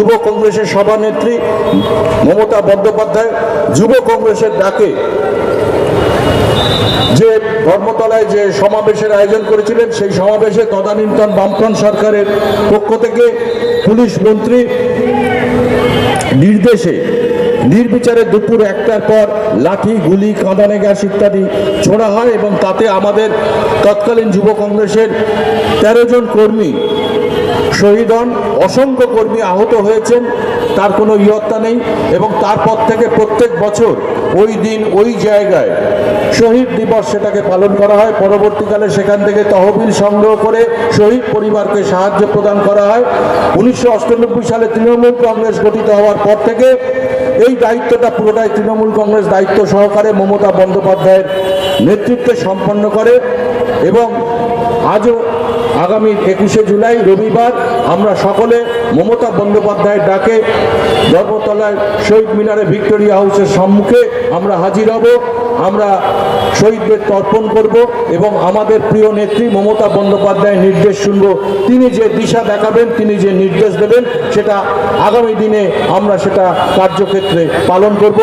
যুব কংগ্রেসের সভানেত্রী মমতা বন্দ্যোপাধ্যায় যুব কংগ্রেসের ডাকে যে ধর্মতলায় যে সমাবেশের আয়োজন করেছিলেন, সেই সমাবেশে তদানীন্তন বামফ্রন্ট সরকারের পক্ষ থেকে পুলিশ মন্ত্রী নির্দেশে নির্বিচারে দুপুর একটার পর লাঠি, গুলি কাঁদানে গ্যাস ইত্যাদি ছোড়া হয় এবং তাতে আমাদের তৎকালীন যুব কংগ্রেসের তেরো জন কর্মী শহীদ হন। অসংখ্য কর্মী আহত হয়েছেন, তার কোনো ইয়ত্তা নেই এবং তারপর থেকে প্রত্যেক বছর ওই দিন ওই জায়গায় শহীদ দিবস সেটাকে পালন করা হয়। পরবর্তীকালে সেখান থেকে তহবিল সংগ্রহ করে শহীদ পরিবারকে সাহায্য প্রদান করা হয়। উনিশশো সালে তৃণমূল কংগ্রেস গঠিত হওয়ার পর থেকে এই দায়িত্বটা পুরোটাই তৃণমূল কংগ্রেস দায়িত্ব সহকারে মমতা বন্দ্যোপাধ্যায়ের নেতৃত্বে সম্পন্ন করে এবং আজও আগামী একুশে জুলাই, রবিবার, আমরা সকলে মমতা বন্দ্যোপাধ্যায়ের ডাকে ধর্মতলায় শহীদ মিনারে ভিক্টোরিয়া হাউসের সম্মুখে আমরা হাজির হব। আমরা শহীদদের তর্পণ করব এবং আমাদের প্রিয় নেত্রী মমতা বন্দ্যোপাধ্যায়ের নির্দেশ শুনব। তিনি যে দিশা দেখাবেন, তিনি যে নির্দেশ দেবেন, সেটা আগামী দিনে আমরা সেটা কার্যক্ষেত্রে পালন করব।